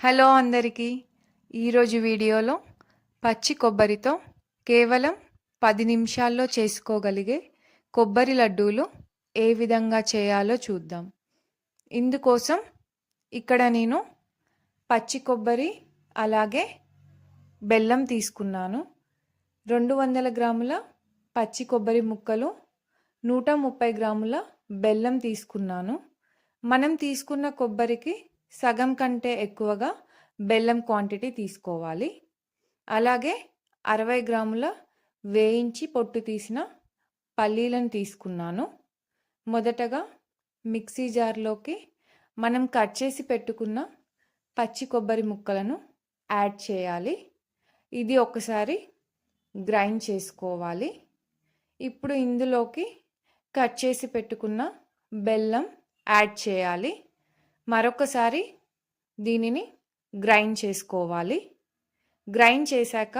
Hello అందరికీ. ఈరోజు వీడియోలో పచ్చి కొబ్బరితో కేవలం పది నిమిషాల్లో చేసుకోగలిగే కొబ్బరి లడ్డూలు ఏ విధంగా చేయాలో చూద్దాం. ఇందుకోసం ఇక్కడ నేను పచ్చి కొబ్బరి అలాగే బెల్లం తీసుకున్నాను. రెండు వందల గ్రాముల పచ్చి కొబ్బరి ముక్కలు నూట ముప్పై గ్రాముల బెల్లం తీసుకున్నాను. మనం తీసుకున్న కొబ్బరికి సగం కంటే ఎక్కువగా బెల్లం క్వాంటిటీ తీసుకోవాలి. అలాగే అరవై గ్రాముల వేయించి పొట్టు తీసిన పల్లీలను తీసుకున్నాను. మొదటగా మిక్సీ జార్లోకి మనం కట్ చేసి పెట్టుకున్న పచ్చి కొబ్బరి ముక్కలను యాడ్ చేయాలి. ఇది ఒకసారి గ్రైండ్ చేసుకోవాలి. ఇప్పుడు ఇందులోకి కట్ చేసి పెట్టుకున్న బెల్లం యాడ్ చేయాలి. మరొకసారి దీనిని గ్రైండ్ చేసుకోవాలి. గ్రైండ్ చేశాక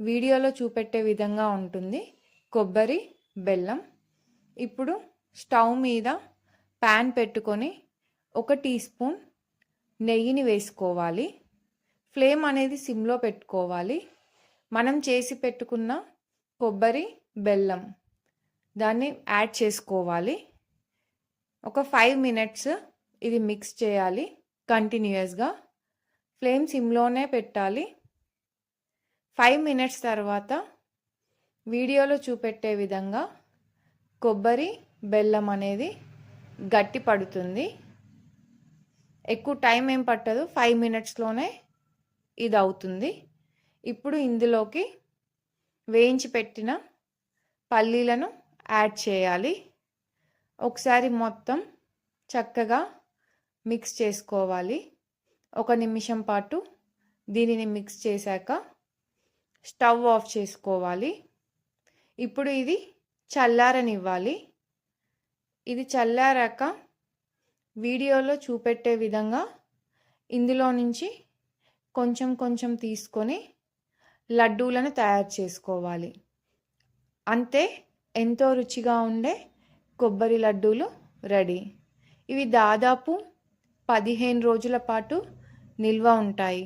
వీడియోలో చూపెట్టే విధంగా ఉంటుంది. కొబ్బరి బెల్లం. ఇప్పుడు స్టవ్ మీద ప్యాన్ పెట్టుకొని ఒక టీ స్పూన్ నెయ్యిని వేసుకోవాలి. ఫ్లేమ్ అనేది సిమ్లో పెట్టుకోవాలి. మనం చేసి పెట్టుకున్న కొబ్బరి బెల్లం దాన్ని యాడ్ చేసుకోవాలి. ఒక ఫైవ్ మినిట్స్ ఇది మిక్స్ చేయాలి కంటిన్యూస్గా ఫ్లేమ్ సిమ్లోనే పెట్టాలి. ఫైవ్ మినిట్స్ తర్వాత వీడియోలో చూపెట్టే విధంగా కొబ్బరి బెల్లం అనేది గట్టి పడుతుంది. ఎక్కువ టైం ఏం పట్టదు. ఫైవ్ మినిట్స్లోనే ఇది అవుతుంది. ఇప్పుడు ఇందులోకి వేయించి పెట్టిన పల్లీలను యాడ్ చేయాలి. ఒకసారి మొత్తం చక్కగా మిక్స్ చేసుకోవాలి. ఒక నిమిషం పాటు దీనిని మిక్స్ చేశాక స్టవ్ ఆఫ్ చేసుకోవాలి. ఇప్పుడు ఇది చల్లారనివ్వాలి. ఇది చల్లారాక వీడియోలో చూపెట్టే విధంగా ఇందులో నుంచి కొంచెం కొంచెం తీసుకొని లడ్డూలను తయారు చేసుకోవాలి. అంతే ఎంతో రుచిగా ఉండే కొబ్బరి లడ్డూలు రెడీ. ఇవి దాదాపు పదిహేను రోజుల పాటు నిల్వ ఉంటాయి.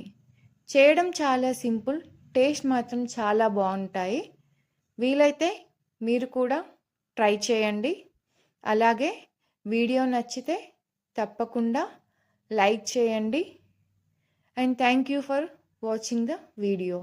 చేయడం చాలా సింపుల్ టేస్ట్ మాత్రం చాలా బాగుంటాయి. వీలైతే మీరు కూడా ట్రై చేయండి. అలాగే వీడియో నచ్చితే తప్పకుండా లైక్ చేయండి. And thank you for watching the video.